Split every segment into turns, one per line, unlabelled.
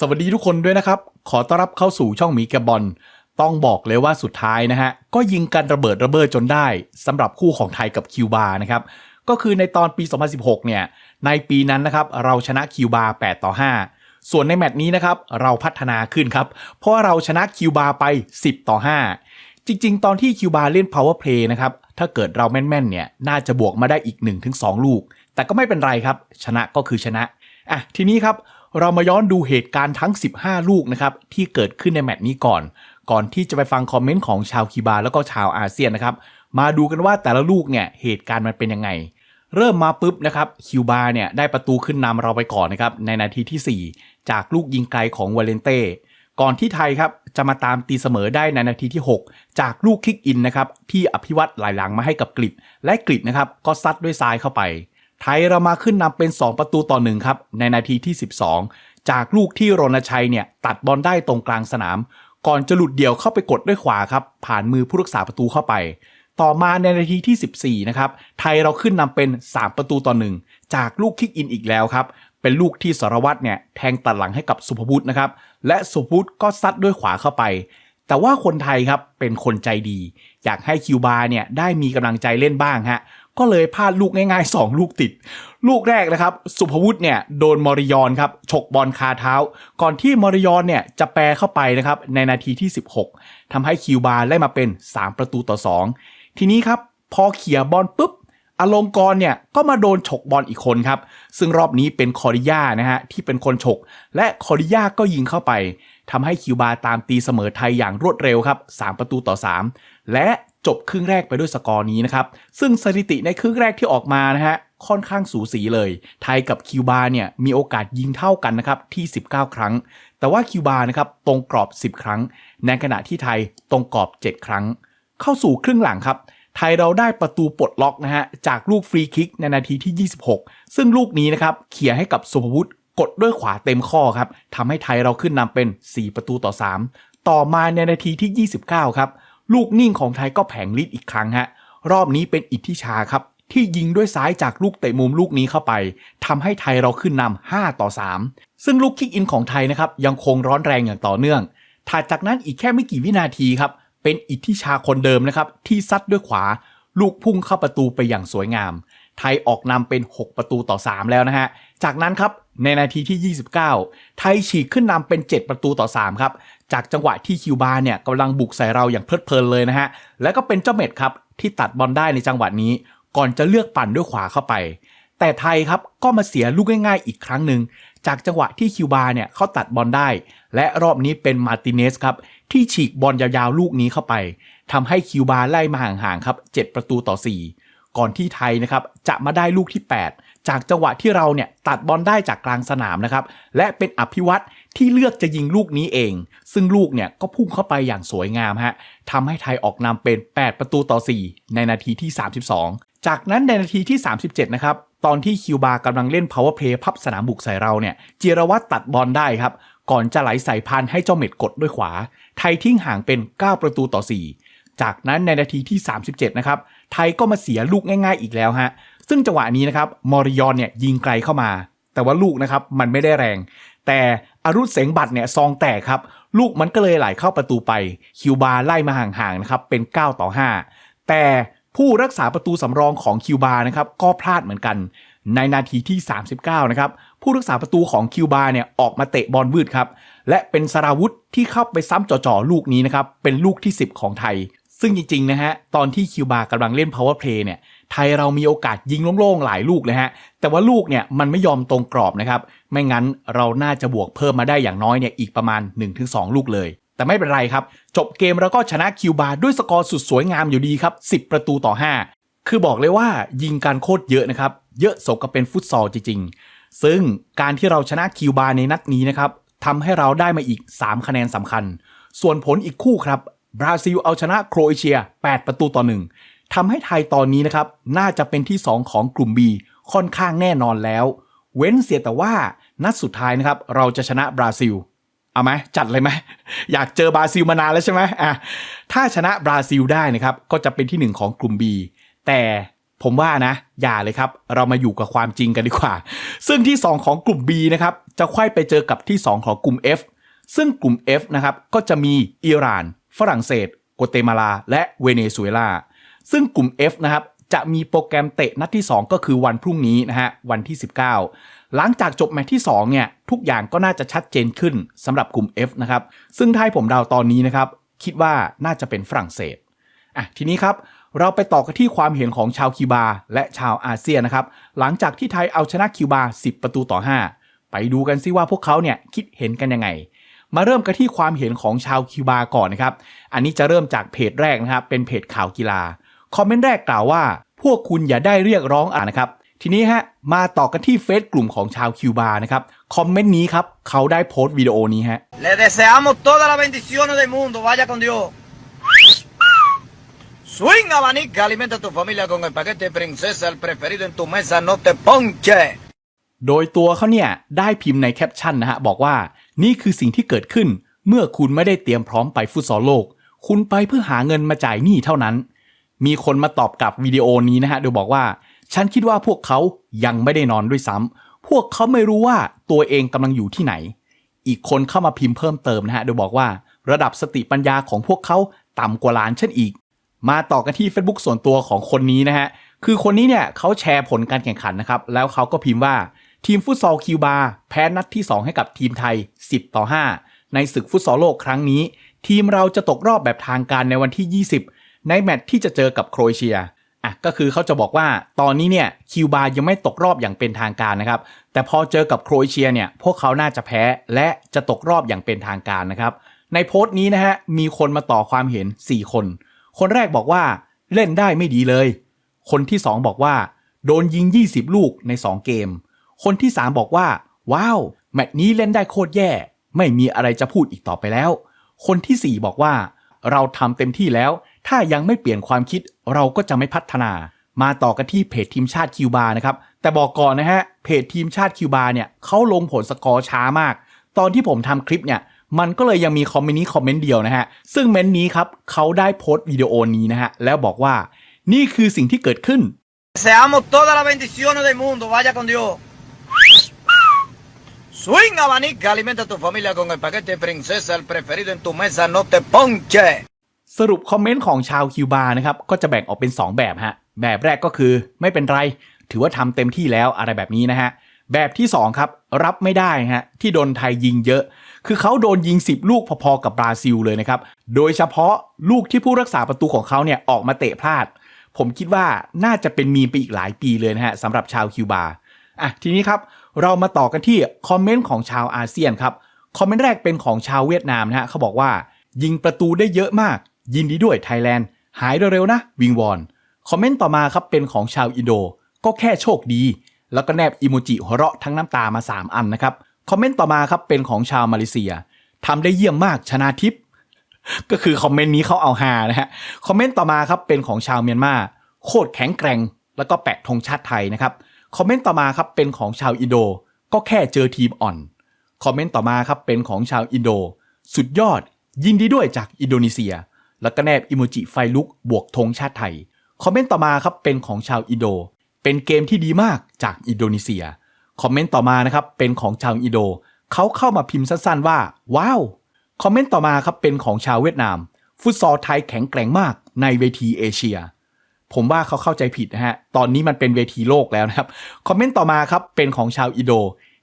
สวัสดีทุกคนด้วยนะครับ ขอต้อนรับเข้าสู่ช่องหมีแกบบอลต้องบอกเลยว่าสุดท้ายนะฮะ ก็ยิงกันระเบิดระเบ้อจนได้สำหรับคู่ของไทยกับคิวบานะครับ ก็คือในตอนปี 2016 เนี่ย ในปีนั้นนะครับ เราชนะคิวบา8ต่อ 5 ส่วนในแมตช์นี้นะครับ เราพัฒนาขึ้นครับ เพราะว่าเราชนะคิวบาไป 10 ต่อ 5 จริง ๆ ตอนที่คิวบาเล่น power play นะครับ ถ้าเกิดเราแม่นๆเนี่ยน่าจะบวกมาได้อีก 1-2 ลูก แต่ก็ไม่เป็นไรครับ ชนะก็คือชนะอะทีนี้ครับ เรามาย้อนดูเหตุการณ์ทั้ง 15 ลูกนะครับที่เกิดขึ้นในแมตช์นี้ก่อน ก่อนที่จะไปฟังคอมเมนต์ของชาวคิวบาแล้วก็ชาวอาเซียนนะครับ มาดูกันว่าแต่ละลูกเนี่ยเหตุการณ์มันเป็นยังไง เริ่มมาปุ๊บนะครับคิวบาเนี่ยได้ประตูขึ้นนำเราไปก่อนนะครับในนาทีที่ 4 จากลูกยิงไกลของวาเลนเต้ก่อนที่ไทยครับจะมาตามตีเสมอได้ในนาทีที่ 6 จากลูกคิกอินนะครับที่อภิวัตไหลหลังมาให้กับกริดและกริดนะครับก็ซัดด้วยซ้ายเข้าไป ไทยเรามาขึ้นนำเป็น 2 ประตูต่อหนึ่งครับ ในนาทีที่ 12 จากลูกที่รณชัยเนี่ยตัดบอลได้ตรงกลางสนาม ก่อนจะหลุดเดี่ยวเข้าไปกดด้วยขวาครับ ผ่านมือผู้รักษาประตูเข้าไป ต่อมาในนาทีที่ 14 นะครับ ไทยเราขึ้นนำเป็น 3 ประตูต่อหนึ่งจากลูกคิกอินอีกแล้วครับ เป็นลูกที่สารวัตรเนี่ยแทงตัดหลังให้กับสุภวุฒินะครับ และสุภวุฒิก็ซัดด้วยขวาเข้าไปแต่ว่าคนไทยครับเป็นคนใจดี อยากให้คิวบาเนี่ยได้มีกำลังใจเล่นบ้างฮะ ก็เลยพลาดลูกง่ายๆ 2 ลูกติด ลูกแรกนะครับ สุภวุฒิเนี่ยโดนมอริยอนครับฉกบอลคาเท้า ก่อนที่มอริยอนเนี่ยจะแปรเข้าไปนะครับในนาทีที่ 16ทำให้คิวบาไล่มาเป็น 3 ประตูต่อ 2 ทีนี้ครับพอเขี่ยบอลปุ๊บอลงกรเนี่ยก็มาโดนฉกบอลอีกคนครับ ซึ่งรอบนี้เป็นคอริยานะฮะที่เป็นคนฉก และคอริยาก็ยิงเข้าไปทำให้คิวบาตามตีเสมอไทยอย่างรวดเร็วครับ 3 ประตูต่อ 3 และ จบครึ่งแรกไปด้วยสกอร์นี้นะครับ ซึ่งสถิติในครึ่งแรกที่ออกมานะฮะค่อนข้างสูสีเลย ไทยกับคิวบาเนี่ยมีโอกาสยิงเท่ากันนะครับที่ 19 ครั้ง แต่ว่าคิวบานะครับตรงกรอบ 10 ครั้ง ในขณะที่ไทยตรงกรอบ 7 ครั้ง เข้าสู่ครึ่งหลังครับไทยเราได้ประตูปลดล็อกนะฮะจากลูกฟรีคิกในนาทีที่ 26 ซึ่งลูกนี้นะครับเขี่ยให้กับสุภวุฒิกดด้วยขวาเต็มข้อครับทำให้ไทยเราขึ้นนำเป็น 4 ประตูต่อ 3 ต่อมาในนาทีที่ 29 ครับ ลูกนิ่งของไทยก็แผงฤทธิ์อีกครั้งฮะ รอบนี้เป็นอิทธิชาครับ ที่ยิงด้วยซ้ายจากลูกเตะมุมลูกนี้เข้าไปทำให้ไทยเราขึ้นนำ5ต่อ 3 ซึ่งลูกคิกอินของไทยนะครับยังคงร้อนแรงอย่างต่อเนื่องถัดจากนั้นอีกแค่ไม่กี่วินาทีครับ เป็นอิทธิชาคนเดิมนะครับที่ซัดด้วยขวา ลูกพุ่งเข้าประตูไปอย่างสวยงาม ไทยออกนำเป็น 6 ประตูต่อ 3 แล้วนะฮะ จากนั้นครับในนาทีที่ 29 ไทยฉีกขึ้นนำเป็น 7 ประตูต่อ 3 ครับ จากจังหวะที่คิวบาเนี่ยกำลังบุกใส่เราอย่างเพลิดเพลินเลยนะฮะ แล้วก็เป็นเจ้าเม็ดครับที่ตัดบอลได้ในจังหวะนี้ ก่อนจะเลือกปั่นด้วยขวาเข้าไป แต่ไทยครับก็มาเสียลูกง่ายๆ อีกครั้งหนึ่งจากจังหวะที่คิวบาเนี่ยเขาตัดบอลได้ และรอบนี้เป็นมาติเนสครับที่ฉีกบอลยาวๆลูกนี้เข้าไปทำให้คิวบาไล่มาห่างๆครับ 7 ประตูต่อ 4 ก่อนที่ไทยนะครับจะมาได้ลูกที่ 8 จากจังหวะที่เราเนี่ยตัดบอลได้จากกลางสนามนะครับ และเป็นอภิวัตที่เลือกจะยิงลูกนี้เอง ซึ่งลูกเนี่ยก็พุ่งเข้าไปอย่างสวยงามฮะทำให้ไทยออกนำเป็น 8 ประตูต่อ 4 ในนาทีที่ 32 จากนั้นในนาทีที่ 37 นะครับ ตอนที่คิวบากำลังเล่น power play พับสนามบุกใส่เราเนี่ยจิรวัตรตัดบอลได้ครับ ก่อนจะไหลใส่พันให้เจ้าเม็ดกดด้วยขวา ไทยทิ้งห่างเป็น 9 ประตูต่อ 4 จากนั้นในนาทีที่ 37 นะครับไทยก็มาเสียลูกง่าย ๆ อีกแล้วฮะ ซึ่งจังหวะนี้นะครับมอริยอนเนี่ยยิงไกลเข้ามา แต่ว่าลูกนะครับมันไม่ได้แรง แต่อรุษเสงบัตรเนี่ยซองแตกครับ ลูกมันก็เลยไหลเข้าประตูไป คิวบาไล่มาห่างๆนะครับเป็น 9 ต่อ 5 แต่ผู้รักษาประตูสำรองของคิวบานะครับก็พลาดเหมือนกัน ในนาทีที่ 39 นะครับผู้รักษาประตูของคิวบาเนี่ยออกมาเตะบอลวืดครับ และเป็นสราวุธที่เข้าไปซ้ำจ่อๆลูกนี้นะครับเป็นลูกที่ 10 ของไทย ซึ่งจริงๆนะฮะตอนที่คิวบากำลังเล่น power play เนี่ย ไทยเรามีโอกาสยิงโล่งๆหลายลูกเลยฮะ แต่ว่าลูกเนี่ยมันไม่ยอมตรงกรอบนะครับ ไม่งั้นเราน่าจะบวกเพิ่มมาได้อย่างน้อยเนี่ยอีกประมาณ 1-2 ลูกเลย แต่ไม่เป็นไรครับ จบเกมเราก็ชนะคิวบาด้วยสกอร์สุดสวยงามอยู่ดีครับ 10 ประตูต่อ 5 คือบอกเลยว่ายิงการโคตรเยอะนะครับ เยอะสมกับเป็นฟุตซอลจริงๆ ซึ่งการที่เราชนะคิวบาในนัดนี้นะครับทำให้เราได้มาอีก 3 คะแนนสำคัญ ส่วนผลอีกคู่ครับบราซิลเอาชนะโครเอเชีย 8 ประตูต่อ 1 ทำให้ไทยตอนนี้นะครับ น่าจะเป็นที่ 2 ของกลุ่ม B ค่อนข้างแน่นอนแล้ว เว้นเสียแต่ว่านัดสุดท้ายนะครับ เราจะชนะบราซิล เอาไหมจัดเลยไหมอยากเจอบราซิลมานานแล้วใช่ไหมอะถ้าชนะบราซิลได้นะครับ ก็จะเป็นที่ 1 ของกลุ่ม B แต่ผมว่านะ อย่าเลยครับ เรามาอยู่กับความจริงกันดีกว่า ซึ่งที่ 2 ของกลุ่ม B นะครับ จะไขว้ไปเจอกับที่ 2 ของกลุ่ม F ซึ่งกลุ่ม F นะครับ ก็จะมีอิหร่าน ฝรั่งเศสโกเตมาลา และเวเนซุเอลา ซึ่งกลุ่ม F นะครับจะมีโปรแกรมเตะนัดที่ 2 ก็คือวันพรุ่งนี้นะฮะวันที่ 19 หลังจากจบแมตช์ที่2เนี่ยทุกอย่างก็น่าจะชัดเจนขึ้นสำหรับกลุ่ม F นะครับซึ่งถ้าให้ผมเดาตอนนี้นะครับคิดว่าน่าจะเป็นฝรั่งเศสอะทีนี้ครับเราไปต่อกันที่ความเห็นของชาวคิวบา และชาวอาเซียนนะครับหลังจากที่ไทยเอาชนะคิวบา 10 ประตูต่อ 5 ไปดูกันซิว่าพวกเขาเนี่ยคิดเห็นกันยังไง มาเริ่มกันที่ความเห็นของชาวคิวบาก่อนนะครับอันนี้จะเริ่มจากเพจแรกนะครับเป็นเพจข่าวกีฬา คอมเมนต์แรกกล่าวว่า พวกคุณอย่าได้เรียกร้องอ่านนะครับ ทีนี้ฮะมาต่อกันที่เฟซกลุ่มของชาวคิวบานะครับคอมเมนต์นี้ครับเขาได้โพสต์วิดีโอนี้ฮะ
Le deseamos toda la bendición del mundo. Vaya con Dios. Swing abanica, alimenta a tu familia con el paquete princesa, el preferido en tu mesa, no te ponche.
โดยตัวเขาเนี่ยได้พิมพ์ในแคปชั่นนะฮะบอกว่านี่คือสิ่งที่เกิดขึ้น เมื่อคุณไม่ได้เตรียมพร้อมไปฟุตซอลโลก คุณไปเพื่อหาเงินมาจ่ายหนี้เท่านั้น มีคนมาตอบกลับวิดีโอนี้นะฮะโดยบอกว่า ฉันคิดว่าพวกเขายังไม่ได้นอนด้วยซ้ำพวกเขาไม่รู้ว่าตัวเองกำลังอยู่ที่ไหน อีกคนเข้ามาพิมพ์เพิ่มเติมนะฮะโดยบอกว่า ระดับสติปัญญาของพวกเขาต่ำกว่าล้านเช่นอีก มาต่อกันที่ Facebook ส่วนตัวของคนนี้นะฮะคือคนนี้เนี่ยเขาแชร์ผลการแข่งขันนะครับแล้วเขาก็พิมพ์ว่าทีมฟุตซอลคิวบาแพ้นัดที่ 2 ให้กับทีมไทย 10 ต่อ 5 ในศึกฟุตซอลโลกครั้งนี้ ทีมเราจะตกรอบแบบทางการในวันที่ 20 ในแมตช์ที่จะเจอกับโครเอเชียอะก็คือเขาจะบอกว่าตอนนี้เนี่ยคิวบายังไม่ตกรอบอย่างเป็นทางการนะครับ แต่พอเจอกับโครเอเชียเนี่ยพวกเขาน่าจะแพ้และจะตกรอบอย่างเป็นทางการนะครับ ในโพสต์นี้นะฮะมีคนมาต่อความเห็น 4 คน คนแรกบอกว่าเล่นได้ไม่ดีเลย คนที่ 2 บอกว่า โดนยิง 20 ลูกใน 2 เกม คนที่ 3 บอกว่า ว้าว แมตช์นี้เล่นได้โคตรแย่ ไม่มีอะไรจะพูดอีกต่อไปแล้ว คนที่ 4 บอกว่า เราทำเต็มที่แล้ว ถ้ายังไม่เปลี่ยนความคิดเราก็จะไม่พัฒนา มาต่อกันที่เพจทีมชาติคิวบานะครับ แต่บอกก่อนนะฮะ เพจทีมชาติคิวบาเนี่ยเขาลงผลสกอร์ช้ามาก ตอนที่ผมทำคลิปเนี่ยมันก็เลยยังมีคอมเมนต์นี้คอมเมนต์เดียวนะฮะ ซึ่งเมนต์นี้ครับเขาได้โพสต์วิดีโอนี้นะฮะ แล้วบอกว่านี่คือสิ่งที่เกิดขึ้น
Seamos toda la bendición del mundo. Vaya con Dios. Swing abanica, alimenta a tu familia con el paquete princesa, el preferido en tu mesa, no te ponche.
สรุปคอมเมนต์ของชาวคิวบานะครับก็จะแบ่งออกเป็น 2 แบบฮะแบบแรกก็คือไม่เป็นไร ถือว่าทำเต็มที่แล้วอะไรแบบนี้นะฮะแบบที่ 2 ครับรับไม่ได้ฮะที่โดนไทยยิงเยอะ คือเขาโดนยิง 10 ลูกพอๆกับบราซิลเลยนะครับโดยเฉพาะลูกที่ผู้รักษาประตูของเขาเนี่ยออกมาเตะพลาด ผมคิดว่าน่าจะเป็นมีไปอีกหลายปีเลยนะฮะสำหรับชาวคิวบาอะทีนี้ครับเรามาต่อกันที่คอมเมนต์ของชาวอาเซียนครับคอมเมนต์แรกเป็นของชาวเวียดนามนะฮะเขาบอกว่า ยิงประตูได้เยอะมาก ยินดีด้วยไทยแลนด์ หายเร็วๆนะ วิงวอน คอมเมนต์ต่อมาครับเป็นของชาวอินโด ก็แค่โชคดี แล้วก็แนบอิโมจิหัวเราะทั้งน้ำตามา 3 อันนะครับ คอมเมนต์ต่อมาครับเป็นของชาวมาเลเซียทำได้เยี่ยมมากชนะทิพย์ก็คือคอมเมนต์นี้เขาเอาฮานะฮะ คอมเมนต์ต่อมาครับเป็นของชาวเมียนมาโคตรแข็งแกร่ง แล้วก็แปะธงชาติไทยนะครับ คอมเมนต์ต่อมาครับเป็นของชาวอินโด ก็แค่เจอทีมอ่อน คอมเมนต์ต่อมาครับเป็นของชาวอินโด สุดยอด ยินดีด้วยจากอินโดนีเซีย แล้วก็แนบอิโมจิไฟลุกบวกธงชาติไทย คอมเมนต์ต่อมาครับเป็นของชาวอินโด เป็นเกมที่ดีมากจากอินโดนีเซีย คอมเมนต์ต่อมานะครับเป็นของชาวอินโด เขาเข้ามาพิมพ์สั้นๆว่าว้าว คอมเมนต์ต่อมาครับเป็นของชาวเวียดนาม ฟุตซอลไทยแข็งแกร่งมากในเวทีเอเชีย ผมว่าเขาเข้าใจผิดนะฮะ ตอนนี้มันเป็นเวทีโลกแล้วนะครับ คอมเมนต์ต่อมาครับเป็นของชาวอินโด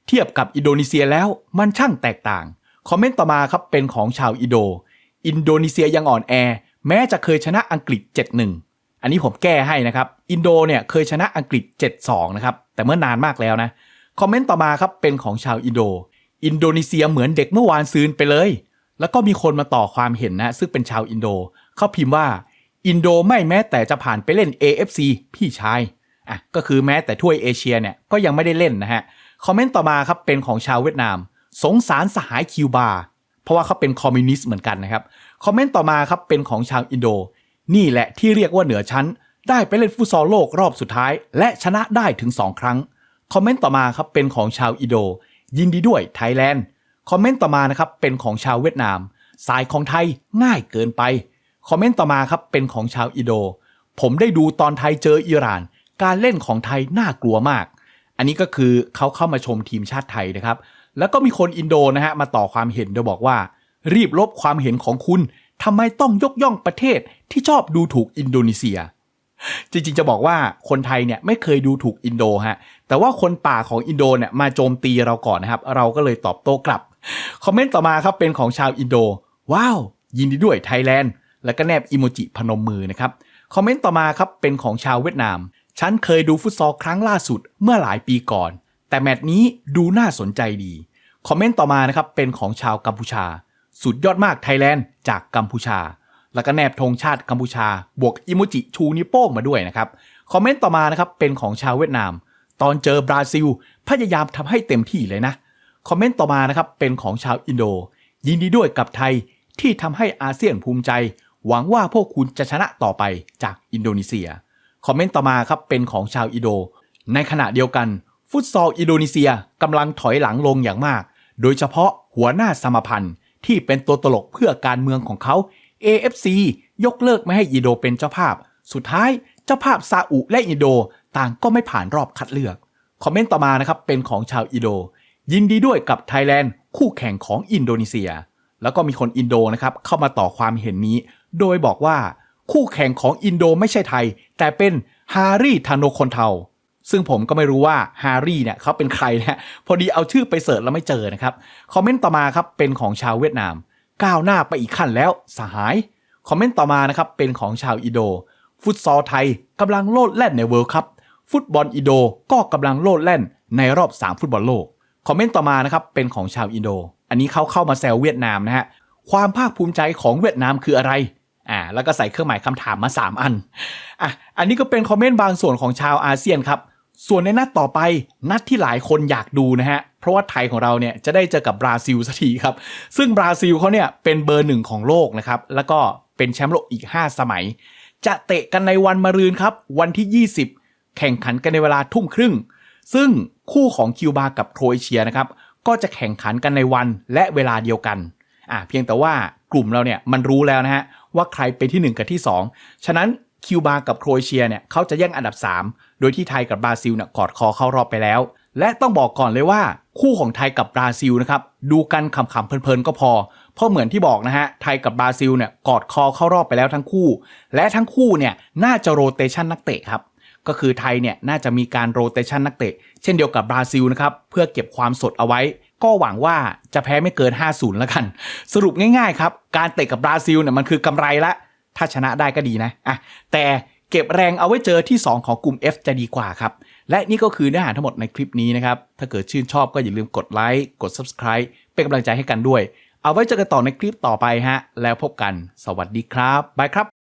เทียบกับอินโดนีเซียแล้วมันช่างแตกต่าง คอมเมนต์ต่อมาครับเป็นของชาวอินโด อินโดนีเซียยังอ่อนแอ แม้จะเคยชนะอังกฤษ 7-1 อันนี้ผมแก้ให้นะครับ อินโดเนี่ยเคยชนะอังกฤษ 7-2 นะครับ แต่เมื่อนานมากแล้วนะ คอมเมนต์ต่อมาครับเป็นของชาวอินโด อินโดนีเซียเหมือนเด็กเมื่อวานซืนไปเลย แล้วก็มีคนมาต่อความเห็นนะ ซึ่งเป็นชาวอินโด เขาพิมพ์ว่า อินโดไม่แม้แต่จะผ่านไปเล่น AFC พี่ชาย อะ ก็คือแม้แต่ถ้วยเอเชียเนี่ยก็ยังไม่ได้เล่นนะฮะ คอมเมนต์ต่อมาครับเป็นของชาวเวียดนาม สงสารสหายคิวบา เพราะว่าเขาเป็นคอมมิวนิสต์เหมือนกันนะครับ คอมเมนต์ต่อมาครับเป็นของชาวอินโด นี่แหละที่เรียกว่าเหนือชั้น ได้ไปเล่นฟุตซอลโลกรอบสุดท้าย และชนะได้ถึง 2 ครั้ง คอมเมนต์ต่อมาครับเป็นของชาวอินโด ยินดีด้วยไทยแลนด์ คอมเมนต์ต่อมานะครับเป็นของชาวเวียดนาม สายของไทยง่ายเกินไป คอมเมนต์ต่อมาครับเป็นของชาวอินโด ผมได้ดูตอนไทยเจออิหร่าน การเล่นของไทยน่ากลัวมาก อันนี้ก็คือเขาเข้ามาชมทีมชาติไทยนะครับ แล้วก็มีคนอินโดนะฮะมาต่อความเห็นโดยบอกว่า รีบลบความเห็นของคุณทำไมต้องยกย่องประเทศที่ชอบดูถูกอินโดนีเซีย จริงๆ จะบอกว่าคนไทยเนี่ยไม่เคยดูถูกอินโดฮะแต่ว่าคนป่าของอินโดเนี่ยมาโจมตีเราก่อนนะครับ เราก็เลยตอบโต้กลับ คอมเมนต์ต่อมาครับเป็นของชาวอินโด ว้าว ยินดีด้วยไทยแลนด์ แล้วก็แนบอิโมจิพนมมือนะครับคอมเมนต์ต่อมาครับเป็นของชาวเวียดนาม ฉันเคยดูฟุตซอลครั้งล่าสุดเมื่อหลายปีก่อน แต่แมตช์นี้ดูน่าสนใจดี คอมเมนต์ต่อมานะครับเป็นของชาวกัมพูชา สุดยอดมากไทยแลนด์จากกัมพูชา แล้วก็แนบธงชาติกัมพูชา บวกอิโมจิชูนิ้วโป้งมาด้วยนะครับ คอมเมนต์ต่อมานะครับเป็นของชาวเวียดนาม ตอนเจอบราซิล พยายามทำให้เต็มที่เลยนะ คอมเมนต์ต่อมานะครับเป็นของชาวอินโด ยินดีด้วยกับไทยที่ทำให้อาเซียนภูมิใจ หวังว่าพวกคุณจะชนะต่อไปจากอินโดนีเซีย คอมเมนต์ต่อมาครับเป็นของชาวอินโด ในขณะเดียวกัน ฟุตซอลอินโดนีเซียกำลังถอยหลังลงอย่างมาก โดยเฉพาะหัวหน้าสมพันธ์ที่เป็นตัวตลกเพื่อการเมืองของเขา AFC ยกเลิกไม่ให้อินโดเป็นเจ้าภาพ สุดท้ายเจ้าภาพซาอุและอินโดต่างก็ไม่ผ่านรอบคัดเลือก คอมเมนต์ต่อมานะครับเป็นของชาวอินโด ยินดีด้วยกับไทยแลนด์คู่แข่งของอินโดนีเซีย แล้วก็มีคนอินโดนะครับเข้ามาต่อความเห็นนี้ โดยบอกว่า คู่แข่งของอินโดไม่ใช่ไทย แต่เป็นฮารีทาโนคนเทา ซึ่งผมก็ไม่รู้ว่าฮารีเนี่ยเขาเป็นใครนะพอดีเอาชื่อไปเสิร์ชแล้วไม่เจอนะครับ คอมเมนต์ต่อมาครับเป็นของชาวเวียดนาม ก้าวหน้าไปอีกขั้นแล้วสหาย คอมเมนต์ต่อมานะครับเป็นของชาวอิโด ฟุตซอลไทยกำลังโลดแล่นในเวิลด์คัพฟุตบอลอิโดก็กำลังโลดแล่นในรอบ 3 ฟุตบอลโลก คอมเมนต์ต่อมานะครับเป็นของชาวอินโด อันนี้เขาเข้ามาแซวเวียดนามนะฮะ ความภาคภูมิใจของเวียดนามคืออะไร อ่า แล้วก็ใส่เครื่องหมายคำถามมา 3 อัน อะ อันนี้ก็เป็นคอมเมนต์บางส่วนของชาวอาเซียนครับ ส่วนในนัดต่อไปนัดที่หลายคนอยากดูนะฮะ เพราะว่าไทยของเราเนี่ยจะได้เจอกับบราซิลสักทีครับ ซึ่งบราซิลเขาเนี่ยเป็นเบอร์หนึ่งของโลกนะครับ แล้วก็เป็นแชมป์โลกอีก 5 สมัย จะเตะกันในวันมะรืนครับ วันที่ 20 แข่งขันกันในเวลาทุ่มครึ่ง ซึ่งคู่ของคิวบากับโครเอเชียนะครับก็จะแข่งขันกันในวันและเวลาเดียวกันอ่าเพียงแต่ว่ากลุ่มเราเนี่ยมันรู้แล้วนะฮะว่าใครเป็นที่ 1 กับที่ 2 ฉะนั้น คิวบากับโครเอเชียเนี่ยเขาจะแย่งอันดับ 3 โดยที่ไทยกับบราซิลเนี่ยกอดคอเข้ารอบไปแล้ว และต้องบอกก่อนเลยว่า คู่ของไทยกับบราซิลนะครับดูกันขำๆเพลินๆก็พอ เพราะเหมือนที่บอกนะฮะไทยกับบราซิลเนี่ยกอดคอเข้ารอบไปแล้วทั้งคู่ และทั้งคู่เนี่ยน่าจะโรเตชันนักเตะครับก็คือไทยเนี่ยน่าจะมีการโรเตชันนักเตะ เช่นเดียวกับบราซิลนะครับเพื่อเก็บความสดเอาไว้ ก็หวังว่าจะแพ้ไม่เกิน 5-0 แล้วกัน สรุปง่ายๆครับ การเตะกับบราซิลเนี่ยมันคือกำไรละ ถ้าชนะได้ก็ดีนะอะแต่เก็บแรงเอาไว้เจอที่ 2 ของกลุ่ม F จะดีกว่าครับ และนี่ก็คือเนื้อหาทั้งหมดในคลิปนี้นะครับ ถ้าเกิดชื่นชอบก็อย่าลืมกดไลค์กด Subscribe เป็นกำลังใจให้กันด้วย เอาไว้เจอกันต่อในคลิปต่อไปฮะแล้วพบกัน สวัสดีครับบายครับ